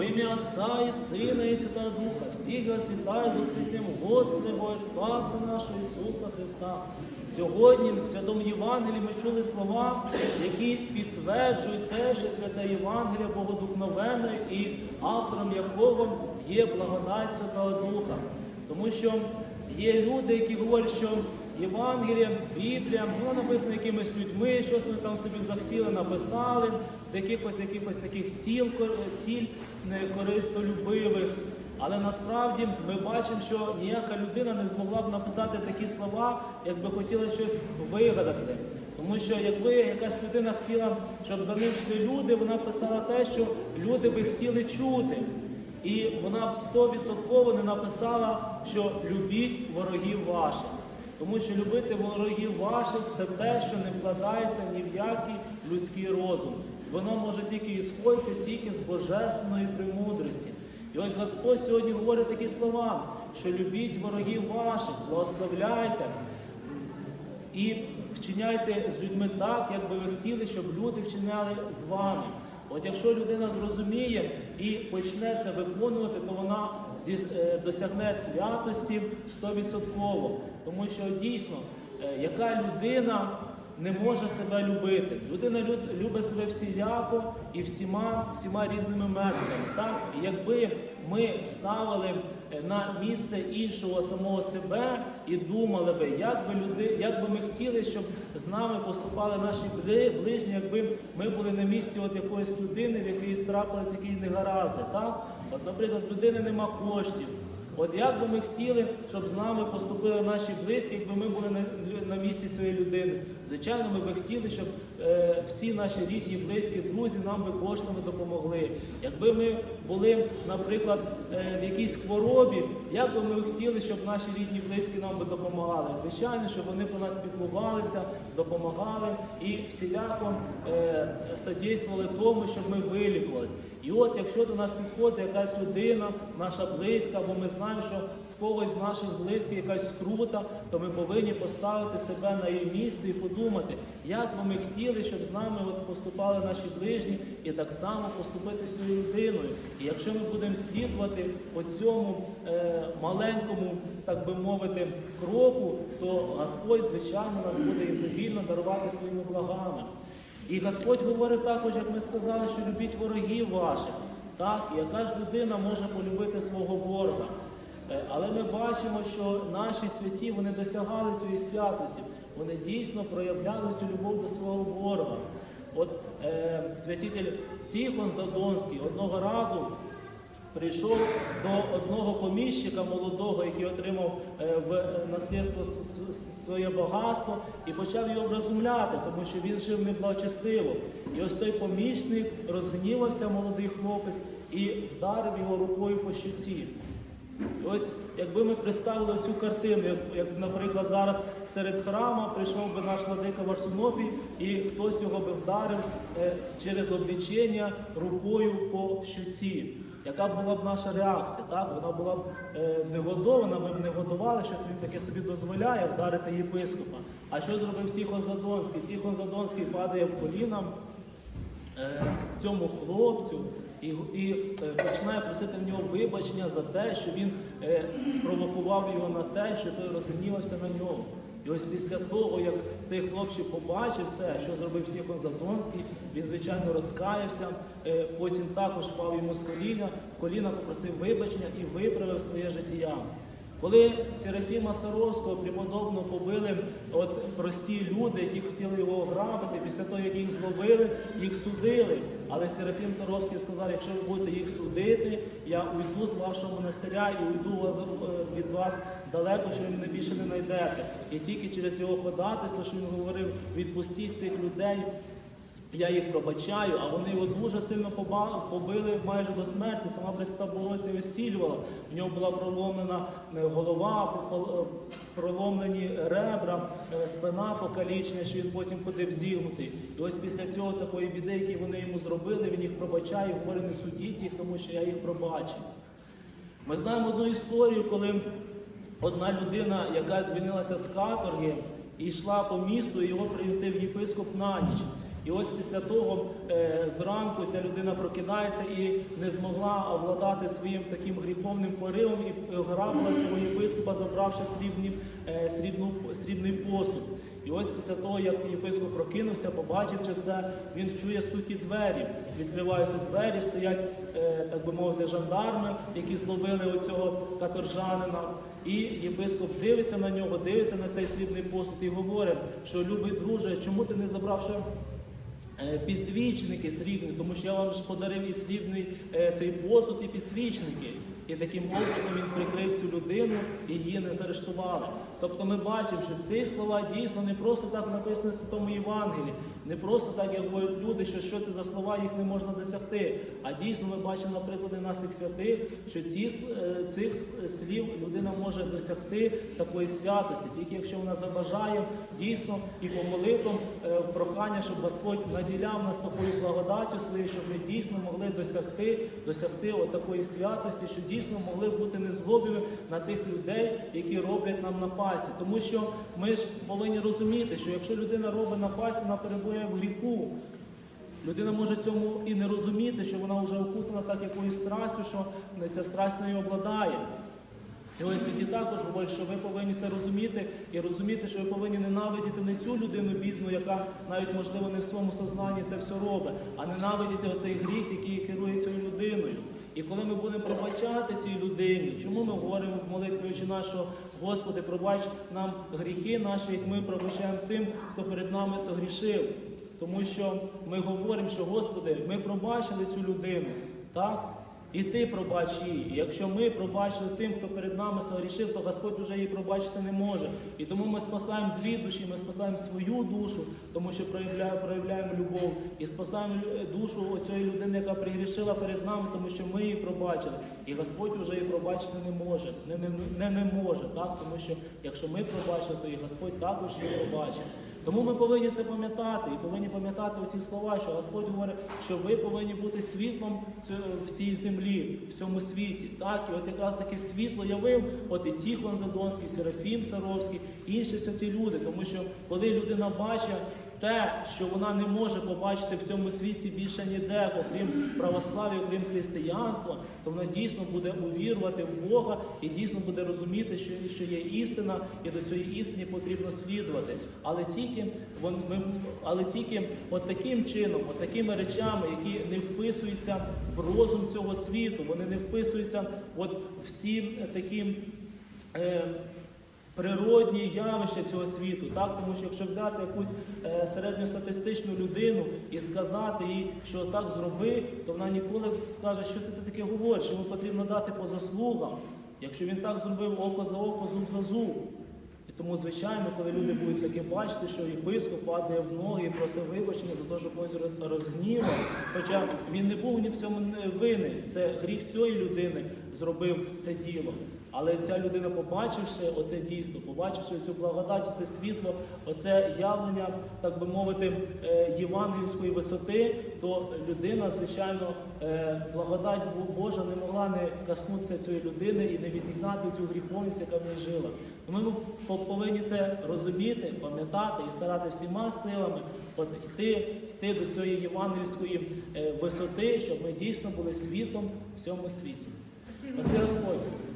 Во ім'я Отця і Сина, і Святого Духа, всіх вас вітаю з Воскресним Господи, Бога Спаса нашого Ісуса Христа. Сьогодні в Святому Євангелії ми чули слова, які підтверджують те, що Святе Євангеліє Богодухновенне і автором якого є благодать Святого Духа. Тому що є люди, які говорять, що Євангелія, Біблія, воно написано якимись людьми, щось вони там собі захотіли, написали, з якихось якихось таких ціл, ціль некористолюбивих. Але насправді ми бачимо, що ніяка людина не змогла б написати такі слова, якби хотіла щось вигадати. Тому що якби якась людина хотіла, щоб за ним йшли люди, вона писала те, що люди би хотіли чути. І вона б стовідсотково не написала, що любіть ворогів ваших. Тому що любити ворогів ваших це те, що не вкладається ні в який людський розум. Воно може тільки ісходити тільки з божественної премудрості. І ось Господь сьогодні говорить такі слова, що любіть ворогів ваших, благословляйте і вчиняйте з людьми так, як би ви хотіли, щоб люди вчиняли з вами. От якщо людина зрозуміє і почне це виконувати, то вона досягне святості 100%. Тому що дійсно, е, яка людина не може себе любити. Людина любить себе всіляко і всіма, всіма різними методами. Так? Якби ми ставили е, на місце іншого самого себе і думали би, як би люди, як би ми хотіли, щоб з нами поступали наші ближні, якби ми були на місці от якоїсь людини, в якій трапились якісь негаразди. Так? От, наприклад, людини нема коштів. От як би ми хотіли, щоб з нами поступили наші близькі, якби ми були на, на місці цієї людини. Звичайно, ми би хотіли, щоб е, всі наші рідні, близькі, друзі нам би коштами допомогли. Якби ми були, наприклад, е, в якійсь хворобі, як би ми хотіли, щоб наші рідні, близькі нам би допомагали. Звичайно, щоб вони про нас піклувалися, допомагали і всіляко е, содействували тому, щоб ми вилікувалися. І от якщо до нас підходить якась людина, наша близька, або ми знаємо, що когось з наших близьких якась скрута, то ми повинні поставити себе на її місце і подумати, як би ми хотіли, щоб з нами от поступали наші ближні, і так само поступити цією людиною. І якщо ми будемо слідувати по цьому е, маленькому, так би мовити, кроку, то Господь, звичайно, нас буде ізобільно дарувати своїми благами. І Господь говорить також, як ми сказали, що любіть ворогів ваших. Так, яка ж людина може полюбити свого ворога? Е, Але ми бачимо, що наші святі вони досягали цієї святості. Вони дійсно проявляли цю любов до свого ворога. От е, святитель Тихон Задонський одного разу прийшов до одного поміщика молодого, який отримав е, в наслідство с- с- своє багатство, і почав його вразумляти, тому що він жив неблагочестиво. І ось той помічник розгнівався, молодий хлопець, і вдарив його рукою по щуці. Ось якби ми представили цю картину, як, як, наприклад, зараз серед храма прийшов би наш владика Варсунофій, і хтось його би вдарив е, через облічення рукою по щуці. Яка була б наша реакція? Так? Вона була б е, негодована, ми б не годували, що він таке собі дозволяє вдарити єпископа. А що зробив Тихон Задонський? Тихон Задонський падає в коліна е, цьому хлопцю і, і е, починає просити в нього вибачення за те, що він е, спровокував його на те, що той розгнівався на нього. І ось після того, як цей хлопчик побачив це, що зробив Тихон Задонський, він, звичайно, розкаявся, е, потім також впав йому з коліна, в коліна попросив вибачення і виправив своє життя. Коли Серафіма Саровського преподобно побили от прості люди, які хотіли його ограбити, після того, як їх зловили, їх судили. Але Серафім Саровський сказав, якщо ви будете їх судити, я уйду з вашого монастиря і уйду е, від вас далеко, що ви мене більше не знайдете. І тільки через його ходатайство, що він говорив, відпустіть цих людей, я їх пробачаю, а вони його дуже сильно побили майже до смерті. Сама Пресвята Богородиця його зцілювала. В нього була проломлена е, голова, е, проломлені ребра, е, спина покалічена, що він потім ходив зігнутий. І ось після цього такої біди, які вони йому зробили, він їх пробачає, говорить, не судіть їх, тому що я їх пробачив. Ми знаємо одну історію, коли одна людина, яка звільнилася з каторги і йшла по місту, і його приютив єпископ на ніч. І ось після того е, зранку ця людина прокидається і не змогла овладати своїм таким гріховним поривом і грабила цього єпископа, забравши срібні, е, срібну, срібний посуд. І ось після того, як єпископ прокинувся, побачивши все, він чує стуки двері. Відкриваються двері, стоять, е, так би мовити, жандарми, які зловили оцього каторжанина. І єпископ дивиться на нього, дивиться на цей срібний посуд і говорить, що любий друже, чому ти не забрав ще е, підсвічники срібні, тому що я вам ж подарив і срібний е, цей посуд, і підсвічники. І таким образом він прикрив цю людину і її не заарештували. Тобто ми бачимо, що ці слова дійсно не просто так написані в Святому Євангелії, не просто так, як говорять люди, що що це за слова, їх не можна досягти. А дійсно ми бачимо на прикладі наших святих, що ці, е, цих слів людина може досягти такої святості, тільки якщо вона забажає дійсно і по молитвам е, прохання, щоб Господь наділяв нас такою благодаттю своєю, щоб ми дійсно могли досягти, досягти от такої святості, що дійсно могли бути незлобими на тих людей, які роблять нам напасті. Тому що ми ж повинні розуміти, що якщо людина робить напасть, вона перебуває в гріху. Людина може цьому і не розуміти, що вона вже окутана так якоюсь страстю, що ця страсть нею обладає. І ось святі також говорять, що ви повинні це розуміти і розуміти, що ви повинні ненавидіти не цю людину бідну, яка навіть можливо не в своєму сознанні це все робить, а ненавидіти оцей гріх, який керує цією людиною. І коли ми будемо пробачати цій людині, чому ми говоримо в молитві «Отче наш, що Господи, пробач нам гріхи наші, як ми пробачаємо тим, хто перед нами согрішив. Тому що ми говоримо, що Господи, ми пробачили цю людину, так? І ти пробач її. І Якщо ми пробачили тим, хто перед нами согрішив, то Господь вже її пробачити не може. І тому ми спасаємо дві душі, ми спасаємо свою душу, тому що проявляємо, проявляємо любов, і спасаємо душу оцієї людини, яка пригрішила перед нами, тому що ми її пробачили. І Господь вже її пробачити не може. Не, не, не, не може, так? Тому що якщо ми пробачили, то і Господь також її пробачить. Тому ми повинні це пам'ятати і повинні пам'ятати оці слова, що Господь говорить, що ви повинні бути світлом в цій землі, в цьому світі. Так, і от якраз таке світло явив, от і Тіхон Задонський, Серафім Саровський, інші святі люди. Тому що коли людина бачить те, що вона не може побачити в цьому світі більше ніде, окрім православ'я, окрім християнства, то вона дійсно буде увірувати в Бога і дійсно буде розуміти, що, є істина, і до цієї істини потрібно слідувати. Але тільки ми, але тільки от таким чином, от такими речами, які не вписуються в розум цього світу, вони не вписуються от всі такі. Е, природні явища цього світу, так тому що якщо взяти якусь е, середньостатистичну людину і сказати їй, що так зроби, то вона ніколи скаже, що ти таке говориш, йому потрібно дати по заслугам. Якщо він так зробив око за око, зуб за зуб. І тому, звичайно, коли люди будуть таке бачити, що єпископ падає в ноги і просить вибачення за те, що когось розгнівав, хоча він не був ні в цьому не винен. Це гріх цієї людини зробив це діло. Але ця людина, побачивши оце дійство, побачивши цю благодать, це світло, оце явлення, так би мовити, е, євангельської висоти, то людина, звичайно, е, благодать Божа не могла не коснутися цієї людини і не відігнати цю гріховність, яка в ній жила. Ми по- повинні це розуміти, пам'ятати і старати всіма силами йти, йти до цієї євангельської е, висоти, щоб ми дійсно були світлом в цьому світі. Спаси Господь.